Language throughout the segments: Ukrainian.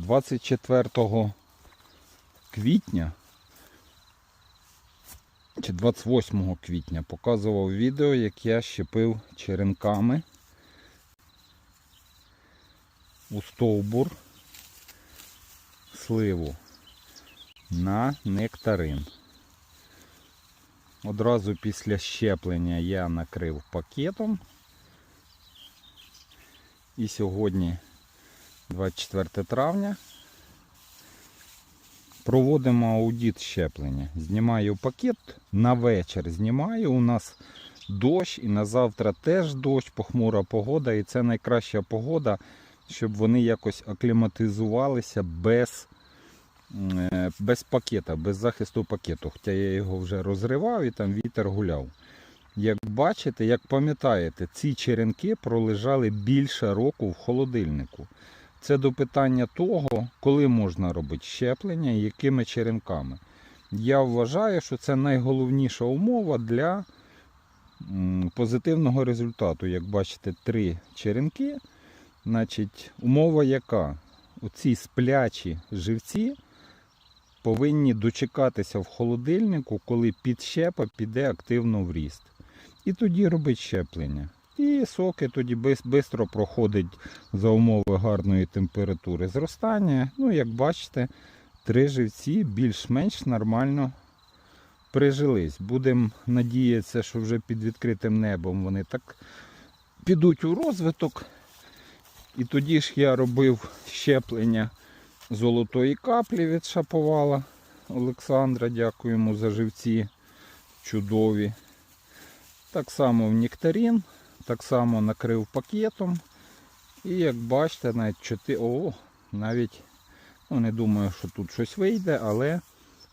24 квітня чи 28 квітня показував відео, як я щепив черенками у стовбур сливу на нектарин. Одразу після щеплення я накрив пакетом. І сьогодні, 24 травня, проводимо аудит щеплення. Знімаю пакет на вечір. Знімаю. У нас дощ і на завтра теж дощ, похмура погода. І це найкраща погода, щоб вони якось акліматизувалися без, е, без пакета, без захисту пакету. Хоча я його вже розривав і там вітер гуляв. Як бачите, як пам'ятаєте, ці черенки пролежали більше року в холодильнику. Це до питання того, коли можна робити щеплення і якими черенками. Я вважаю, що це найголовніша умова для позитивного результату. Як бачите, три черенки. Значить, умова яка? Оці сплячі живці повинні дочекатися в холодильнику, коли підщепа піде активно в ріст. І тоді робить щеплення. І соки тоді швидко проходять за умови гарної температури зростання. Ну, як бачите, три живці більш-менш нормально прижились. Будемо надіятися, що вже під відкритим небом вони так підуть у розвиток. І тоді ж я робив щеплення золотої каплі від шаповала Олександра. Дякую йому за живці чудові. Так само в нектарин, так само накрив пакетом. І як бачите, навіть 4, о, навіть ну, не думаю, що тут щось вийде, але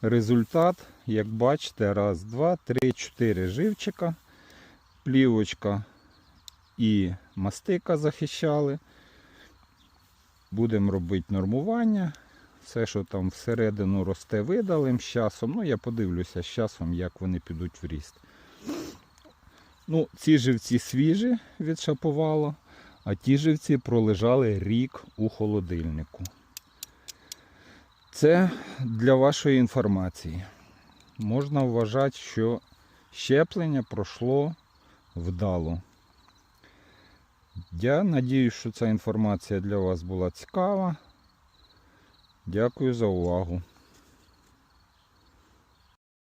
результат, як бачите, раз, два, три, чотири живчика, плівочка і мастика захищали. Будемо робити нормування. Все, що там всередину росте, видалим з часом. Ну, я подивлюся з часом, як вони підуть в ріст. Ну, ці живці свіжі від шаповала, а ті живці пролежали рік у холодильнику. Це для вашої інформації. Можна вважати, що щеплення пройшло вдало. Я надіюсь, що ця інформація для вас була цікава. Дякую за увагу.